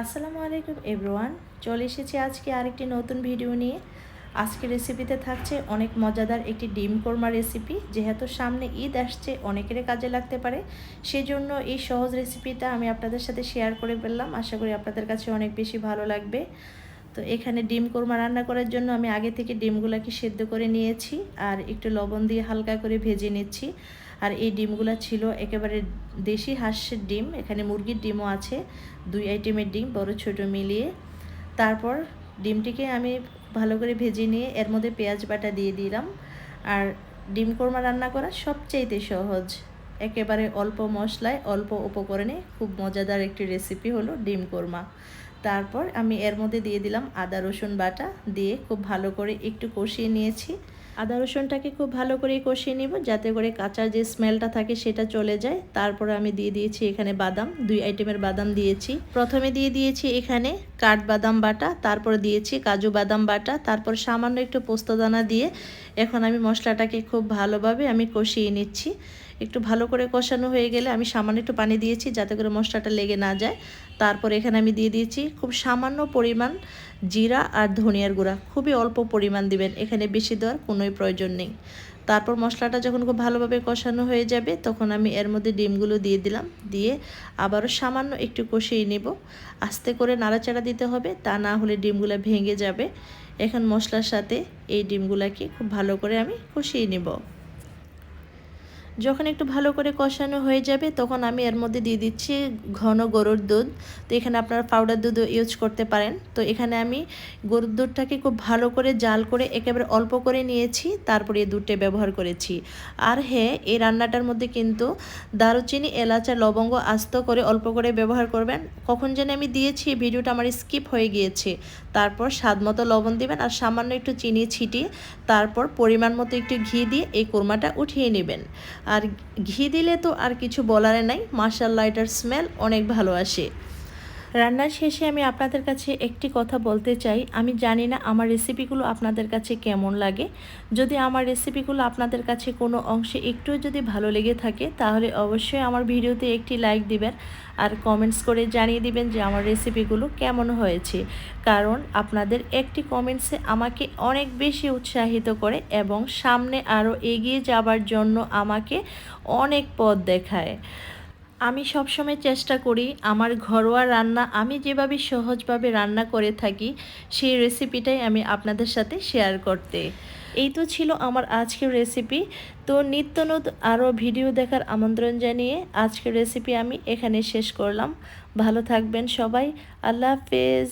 আসসালামু আলাইকুম এভরিওয়ান, চলে এসেছি আজকে আরেকটি নতুন ভিডিও নিয়ে। আজকে রেসিপিতে থাকছে অনেক মজাদার একটি ডিম কোরমা রেসিপি যেহেতু সামনে ঈদ আসছে, অনেকের কাজে লাগতে পারে। সেজন্য এই সহজ রেসিপিটা আমি আপনাদের সাথে শেয়ার করে ফেললাম। আশা করি আপনাদের কাছে অনেক বেশি ভালো লাগবে। তো এখানে ডিম কোরমা রান্না করার জন্য আমি আগে থেকে ডিমগুলোকে সেদ্ধ করে নিয়েছি আর একটু লবণ দিয়ে হালকা করে ভেজে নিচ্ছি। আর এই ডিমগুলো ছিল একেবারে দেশি হাঁসের ডিম, এখানে মুরগির ডিমও আছে, দুই আইটেমের ডিম, বড় ছোট মিলিয়ে। তারপর ডিমটিকে আমি ভালো করে ভেজে নিয়ে এর মধ্যে পেঁয়াজ বাটা দিয়ে দিলাম। আর ডিম কোরমা রান্না করা সবচাইতে সহজ। একেবারে অল্প মশলায়, অল্প উপকরণে খুব মজাদার একটি রেসিপি হলো ডিম কোরমা। তারপর আমি এর মধ্যে দিয়ে দিলাম আদা, রসুন বাটা দিয়ে খুব ভালো করে একটু কষিয়ে নিয়েছি। আদা, রসুনটাকে খুব ভালো করে কষিয়ে নিব যাতে করে কাঁচা যে স্মেলটা থাকে সেটা চলে যায়। তারপরে আমি দিয়ে দিয়েছি এখানে বাদাম, দুই আইটেমের বাদাম দিয়েছি। প্রথমে দিয়ে দিয়েছি এখানে কাঠ বাদাম বাটা, তারপর দিয়েছি কাজু বাদাম বাটা, তারপর সামান্য একটু পোস্তদানা দিয়ে এখন আমি মশলাটাকে খুব ভালোভাবে আমি কষিয়ে নিচ্ছি। একটু ভালো করে কষানো হয়ে গেলে আমি সামান্য একটু পানি দিয়েছি যাতে করে মশলাটা লেগে না যায়। তারপর এখানে আমি দিয়ে দিয়েছি খুব সামান্য পরিমাণ জিরা আর ধনিয়ার গুঁড়া। খুবই অল্প পরিমাণ দিবেন, এখানে বেশি দেওয়ার কোনোই প্রয়োজন নেই। তারপর মশলাটা যখন খুব ভালোভাবে কষানো হয়ে যাবে, তখন আমি এর মধ্যে ডিমগুলো দিয়ে দিলাম। দিয়ে আবারও সামান্য একটু কষিয়ে নেব। আস্তে করে নাড়াচাড়া দিতে হবে, তা না হলে ডিমগুলো ভেঙে যাবে। এখন মশলার সাথে এই ডিমগুলোকে খুব ভালো করে আমি কষিয়ে নেব। যখন একটু ভালো করে কষানো হয়ে যাবে, তখন আমি এর মধ্যে দিয়ে দিচ্ছি ঘন গরুর দুধ। তো এখানে আপনারা পাউডার দুধও ইউজ করতে পারেন। তো এখানে আমি গরুর দুধটাকে খুব ভালো করে জাল করে একেবারে অল্প করে নিয়েছি, তারপরে এই দুধটা ব্যবহার করেছি। আর হ্যাঁ এই রান্নাটার মধ্যে কিন্তু দারুচিনি, এলাচা লবঙ্গ আস্ত করে অল্প করে ব্যবহার করবেন। কখন যেন আমি দিয়েছি ভিডিওটা আমার স্কিপ হয়ে গিয়েছে। তারপর স্বাদ মতো লবণ দিবেন আর সামান্য একটু চিনি ছিটিয়ে তারপর পরিমাণ মতো একটু ঘি দিয়ে এই কোরমাটা উঠিয়ে নেবেন। আর ঘি দিলে তো আর কিছু বলার নাই। মার্শাল লাইটার স্মেল অনেক ভালো আসে। রান্নার শেষে আমি আপনাদের কাছে একটি কথা বলতে চাই। আমি জানি না আমার রেসিপিগুলো আপনাদের কাছে কেমন লাগে। যদি আমার রেসিপিগুলো আপনাদের কাছে কোনো অংশে একটু যদি ভালো লেগে থাকে, তাহলে অবশ্যই আমার ভিডিওতে একটি লাইক দিবেন আর কমেন্টস করে জানিয়ে দিবেন যে আমার রেসিপিগুলো কেমন হয়েছে। কারণ আপনাদের একটি কমেন্টসে আমাকে অনেক বেশি উৎসাহিত করে এবং সামনে আরও এগিয়ে যাবার জন্য আমাকে অনেক পথ দেখায়। আমি সবসময় চেষ্টা করি আমার ঘরোয়া রান্না আমি যেভাবে সহজভাবে রান্না করে থাকি সেই রেসিপিটাই আমি আপনাদের সাথে শেয়ার করতে। এই তো ছিল আমার আজকের রেসিপি তো নিত্য নতুন আরও ভিডিও দেখার আমন্ত্রণ জানিয়ে আজকের রেসিপি আমি এখানে শেষ করলাম। ভালো থাকবেন সবাই। আল্লাহ হাফেজ।